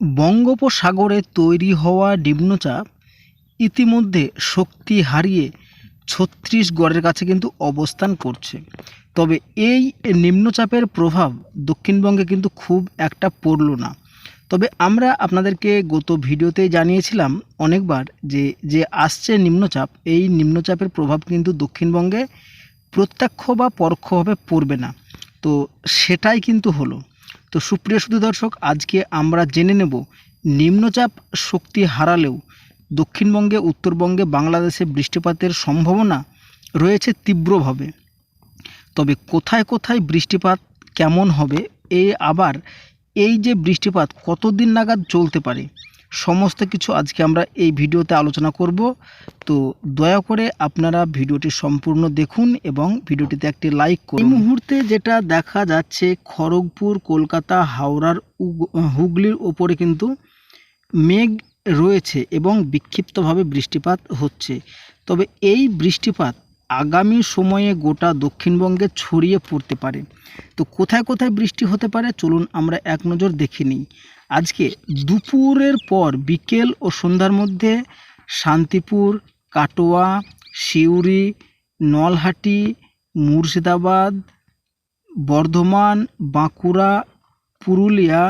বঙ্গোপসাগরে তৈরি হওয়া নিম্নচাপ ইতিমধ্যে শক্তি হারিয়ে ছত্তিশগড়ের কাছে কিন্তু অবস্থান করছে। তবে এই নিম্নচাপের প্রভাব দক্ষিণবঙ্গে কিন্তু খুব একটা পড়ল না। তবে আমরা আপনাদেরকে গত ভিডিওতেই জানিয়েছিলাম অনেকবার যে যে আসছে নিম্নচাপ, এই নিম্নচাপের প্রভাব কিন্তু দক্ষিণবঙ্গে প্রত্যক্ষ বা পরোক্ষভাবে পড়বে না। তো সেটাই কিন্তু হলো। তো সুপ্রিয় শুধু দর্শক, আজকে আমরা জেনে নেব নিম্নচাপ শক্তি হারালেও দক্ষিণবঙ্গে, উত্তরবঙ্গে, বাংলাদেশে বৃষ্টিপাতের সম্ভাবনা রয়েছে তীব্রভাবে। তবে কোথায় কোথায় বৃষ্টিপাত কেমন হবে, এ আবার এই যে বৃষ্টিপাত কতদিন নাগাদ চলতে পারে সমস্ত কিছু আজকে আমরা এই ভিডিওতে আলোচনা করব। তো দয়া করে আপনারা ভিডিওটি সম্পূর্ণ দেখুন এবং ভিডিওটিতে একটি লাইক করুন। এই মুহূর্তে যেটা দেখা যাচ্ছে, খড়গপুর, কলকাতা, হাওড়ার হুগলির ওপরে কিন্তু মেঘ রয়েছে এবং বিক্ষিপ্তভাবে বৃষ্টিপাত হচ্ছে। তবে এই বৃষ্টিপাত আগামী সময়ে গোটা দক্ষিণবঙ্গে ছড়িয়ে পড়তে পারে। তো কোথায় কোথায় বৃষ্টি হতে পারে? চলুন আমরা এক নজর দেখে নিই। আজকে দুপুরের পর বিকেল ও সন্ধ্যার মধ্যে শান্তিপুর, কাটোয়া, সিউড়ি, নলহাটি, মুর্শিদাবাদ, বর্ধমান, বাঁকুড়া, পুরুলিয়া,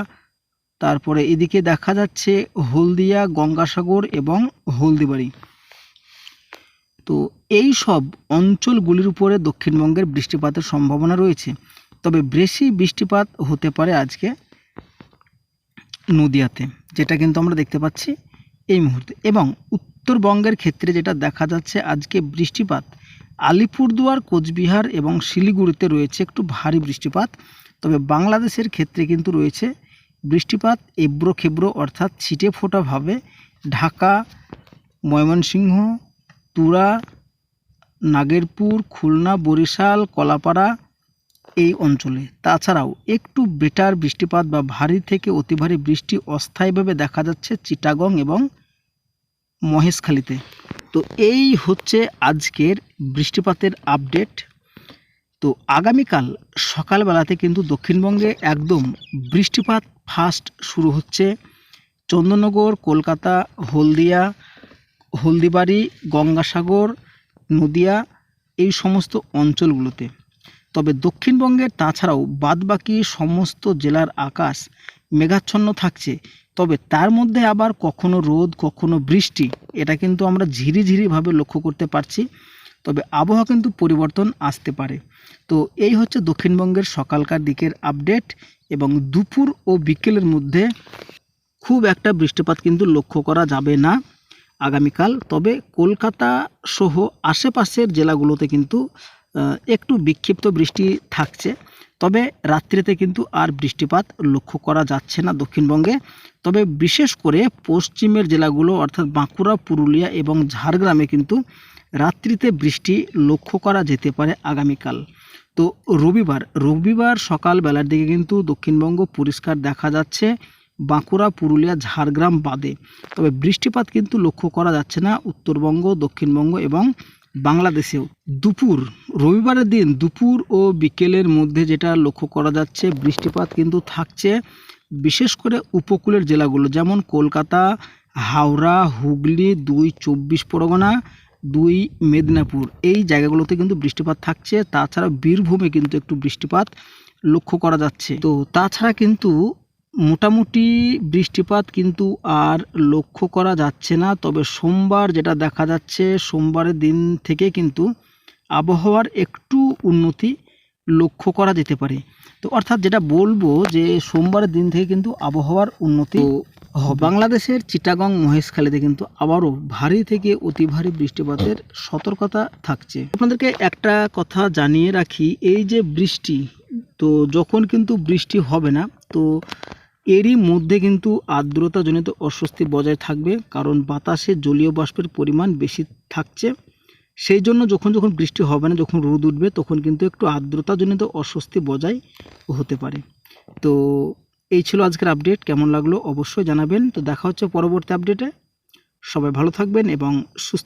তারপরে এদিকে দেখা যাচ্ছে হলদিয়া, গঙ্গাসাগর এবং হলদিবাড়ি। তো এই সব অঞ্চলগুলির উপরে দক্ষিণবঙ্গের বৃষ্টিপাতের সম্ভাবনা রয়েছে। তবে বেশি বৃষ্টিপাত হতে পারে আজকে নদিয়াতে, যেটা কিন্তু আমরা দেখতে পাচ্ছি এই মুহূর্তে। এবং উত্তরবঙ্গের ক্ষেত্রে যেটা দেখা যাচ্ছে, আজকে বৃষ্টিপাত আলিপুরদুয়ার, কোচবিহার এবং শিলিগুড়িতে রয়েছে একটু ভারী বৃষ্টিপাত। তবে বাংলাদেশের ক্ষেত্রে কিন্তু রয়েছে বৃষ্টিপাত এব্রো খেব্রো অর্থাৎ ছিটে ফোটাভাবে ঢাকা, ময়মনসিংহ, তুরা, নাগেরপুর, খুলনা, বরিশাল, কলাপাড়া এই অঞ্চলে। তাছাড়াও একটু বেটার বৃষ্টিপাত বা ভারী থেকে অতি ভারী বৃষ্টি অস্থায়ীভাবে দেখা যাচ্ছে চিটাগং এবং মহেশখালীতে। তো এই হচ্ছে আজকের বৃষ্টিপাতের আপডেট। তো আগামীকাল সকালবেলাতে কিন্তু দক্ষিণবঙ্গে একদম বৃষ্টিপাত ফার্স্ট শুরু হচ্ছে। চন্দননগর, কলকাতা, হলদিয়া, হলদিবাড়ি, গঙ্গাসাগর, নদিয়া এই সমস্ত অঞ্চলগুলোতে। তবে দক্ষিণবঙ্গের তাছাড়াও বাদবাকি সমস্ত জেলার আকাশ মেঘাচ্ছন্ন থাকছে। তবে তার মধ্যে আবার কখনো রোদ, কখনো বৃষ্টি, এটা কিন্তু আমরা ঝিরিঝিরিভাবে লক্ষ্য করতে পারছি। তবে আবহাওয়া কিন্তু পরিবর্তন আসতে পারে। তো এই হচ্ছে দক্ষিণবঙ্গের সকালকার দিকের আপডেট এবং দুপুর ও বিকেলের মধ্যে খুব একটা বৃষ্টিপাত কিন্তু লক্ষ্য করা যাবে না আগামীকাল। তবে কলকাতা সহ আশেপাশের জেলাগুলোতে কিন্তু একটু বিক্ষিপ্ত বৃষ্টি থাকছে, তবে রাত্রিতে কিন্তু আর বৃষ্টিপাত লক্ষ্য করা যাচ্ছে না দক্ষিণবঙ্গে। তবে বিশেষ করে পশ্চিমের জেলাগুলো, অর্থাৎ বাঁকুড়া, পুরুলিয়া এবং ঝাড়গ্রামে কিন্তু রাত্রিতে বৃষ্টি লক্ষ্য করা যেতে পারে আগামীকাল। তো রবিবার রবিবার সকাল বেলার দিকে কিন্তু দক্ষিণবঙ্গ পরিষ্কার দেখা যাচ্ছে, বাঁকুড়া, পুরুলিয়া, ঝাড়গ্রাম বাদে। তবে বৃষ্টিপাত কিন্তু লক্ষ্য করা যাচ্ছে না, উত্তরবঙ্গ, দক্ষিণবঙ্গ এবং বাংলাদেশেও দুপুর, রবিবারের দিন দুপুর ও বিকেলের মধ্যে যেটা লক্ষ্য করা যাচ্ছে, বৃষ্টিপাত কিন্তু থাকছে বিশেষ করে উপকূলের জেলাগুলো, যেমন কলকাতা, হাওড়া, হুগলি, দুই চব্বিশ পরগনা, দুই মেদিনীপুর। এই জায়গাগুলোতে কিন্তু বৃষ্টিপাত থাকছে, তাছাড়া বীরভূমে কিন্তু একটু বৃষ্টিপাত লক্ষ্য করা যাচ্ছে। তো তাছাড়া কিন্তু মোটামুটি বৃষ্টিপাত কিন্তু আর লক্ষ্য করা যাচ্ছে না, তবে সোমবার যেটা দেখা যাচ্ছে, সোমবারের দিন থেকে কিন্তু আবহাওয়ার একটু উন্নতি লক্ষ্য করা যেতে পারে তো অর্থাৎ যেটা বলব যে সোমবারের দিন থেকে কিন্তু আবহাওয়ার উন্নতি। বাংলাদেশের চিটাগং, মহেশখালীতে কিন্তু আবারও ভারী থেকে অতি ভারী বৃষ্টিপাতের সতর্কতা থাকছে আপনাদেরকে একটা কথা জানিয়ে রাখি, এই যে বৃষ্টি, তো যখন কিন্তু বৃষ্টি হবে না, তো এরই মধ্যে কিন্তু আর্দ্রতাজনিত অস্বস্তি বজায় থাকবে, কারণ বাতাসে জলীয় বাষ্পের পরিমাণ বেশি থাকছে। সেই জন্য যখন যখন বৃষ্টি হবে না, যখন রোদ উঠবে, তখন কিন্তু একটু আর্দ্রতাজনিত অস্বস্তি বজায় হতে পারে। তো এই ছিল আজকের আপডেট কেমন লাগল অবশ্যই জানাবেন। তো দেখা হচ্ছে পরবর্তী আপডেটে সবাই ভালো থাকবেন এবং সুস্থ